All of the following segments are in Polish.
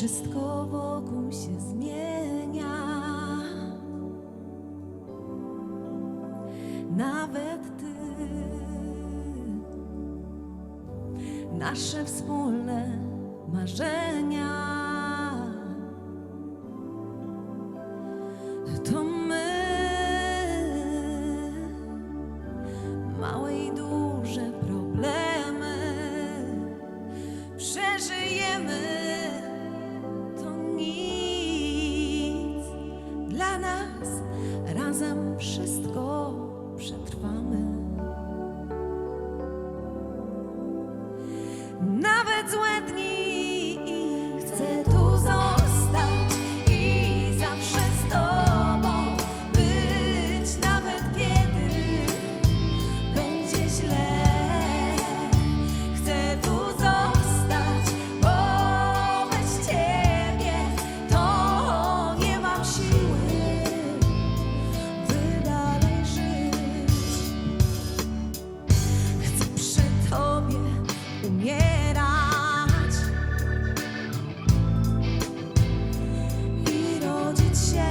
Wszystko wokół się zmienia. Nawet ty. Nasze wspólne marzenia. Razem wszystko umierać i rodzić się.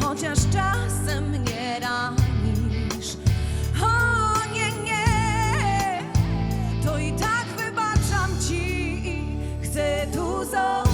Chociaż czasem mnie ranisz O nie, nie To i tak wybaczam ci Chcę tu zostać